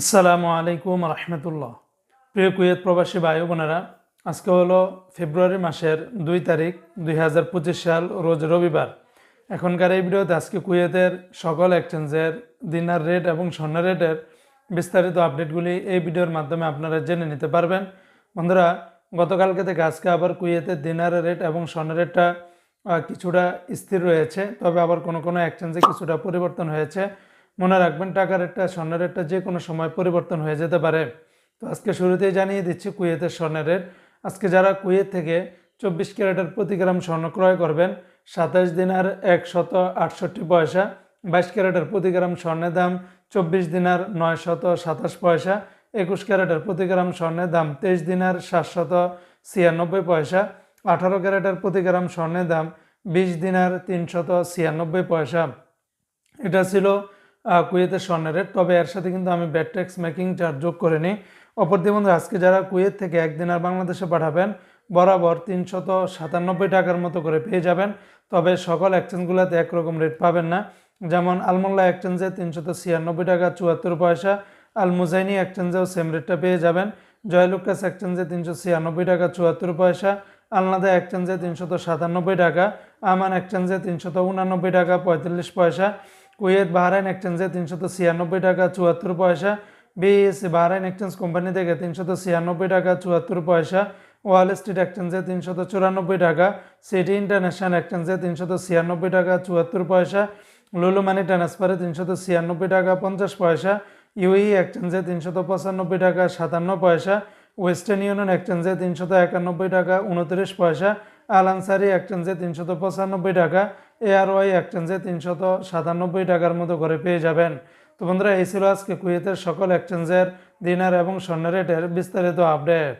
আসসালামু আলাইকুম রহমতুল্লাহ। প্রিয় কুয়েত প্রবাসী ভাই বোনেরা, আজকে হলো ফেব্রুয়ারি মাসের দুই তারিখ, দুই হাজার পঁচিশ সাল, রোজ রবিবার। এখনকার এই ভিডিওতে আজকে কুয়েতের সকল এক্সচেঞ্জের দিনার রেট এবং স্বর্ণ রেটের বিস্তারিত আপডেটগুলি এই ভিডিওর মাধ্যমে আপনারা জেনে নিতে পারবেন। বন্ধুরা, গতকালকে থেকে আজকে আবার কুয়েতের দিনার রেট এবং স্বর্ণ রেটটা কিছুটা স্থির রয়েছে, তবে আবার কোনো কোনো এক্সচেঞ্জে কিছুটা পরিবর্তন হয়েছে। মনে রাখবেন, টাকার একটা, স্বর্ণের একটা যে কোনো সময় পরিবর্তন হয়ে যেতে পারে। তো আজকে শুরুতেই জানিয়ে দিচ্ছি কুয়েতের স্বর্ণের রেট। আজকে যারা কুয়েত থেকে চব্বিশ ক্যারেটের প্রতি গ্রাম স্বর্ণ ক্রয় করবেন, সাতাশ দিনার একশত আটষট্টি পয়সা, বাইশ ক্যারেটের প্রতি গ্রাম স্বর্ণের দাম চব্বিশ দিনার নয় শত সাতাশ পয়সা, একুশ ক্যারেটের প্রতি গ্রাম স্বর্ণের দাম তেইশ দিনার সাতশত ছিয়ানব্বই পয়সা, আঠারো ক্যারেটের প্রতি গ্রাম স্বর্ণের দাম বিশ দিনার তিনশত ছিয়ানব্বই পয়সা। এটা ছিল কুয়েতের স্বর্ণের রেট। তবে এর সাথে কিন্তু আমি ব্যাট ট্যাক্স মেকিং চার্জ যোগ করে নিই। অপরদি বন্ধু, আজকে যারা কুয়েত থেকে একদিন আর বাংলাদেশে পাঠাবেন, বরাবর তিনশত সাতানব্বই টাকার মতো করে পেয়ে যাবেন। তবে সকল এক্সচেঞ্জগুলোতে একরকম রেট পাবেন না। যেমন আলমোল্লা এক্সচেঞ্জে তিনশত ছিয়ানব্বই টাকা চুয়াত্তর পয়সা আল মুজাইনি এক্সচেঞ্জেও সেম রেটটা পেয়ে যাবেন। জয়লুকাস এক্সচেঞ্জে তিনশো ছিয়ানব্বই টাকা চুয়াত্তর পয়সা, আলনাদা এক্সচেঞ্জে তিনশত সাতানব্বই টাকা, আমান এক্সচেঞ্জে তিনশত উনানব্বই টাকা পঁয়তাল্লিশ পয়সা। কুয়েত, বাহরাইন এক্সচেঞ্জে তিনশত ছিয়ানব্বই টাকা, চুয়াত্তর পয়সা। বিএসসি, বাহরাইন এক্সচেঞ্জ কোম্পানি থেকে তিনশত ছিয়ানব্বই টাকা, চুয়াত্তর পয়সা। ওয়াল স্ট্রিট এক্সচেঞ্জে তিনশত চুরানব্বই টাকা। সিটি ইন্টারন্যাশনাল এক্সচেঞ্জে তিনশত ছিয়ানব্বই টাকা, চুয়াত্তর পয়সা। লুলু মানি ট্রান্সফারে তিনশত ছিয়ানব্বই টাকা, পঞ্চাশ পয়সা। ইউই এক্সচেঞ্জে তিনশত পঁচানব্বই টাকা, সাতান্ন পয়সা। ওয়েস্টার্ন ইউনিয়ন এক্সচেঞ্জে তিনশত একানব্বই টাকা, উনত্রিশ পয়সা। আল আনসারি এক্সচেঞ্জে তিনশত পঁচানব্বই টাকা। এআরওয়াই এক্সচেঞ্জে তিনশত সাতানব্বই টাকার মতো করে পেয়ে যাবেন। তো বন্ধুরা, এই ছিল আজকে কুয়েতের সকল এক্সচেঞ্জের দিনার এবং স্বর্ণ রেটের বিস্তারিত আপডেট।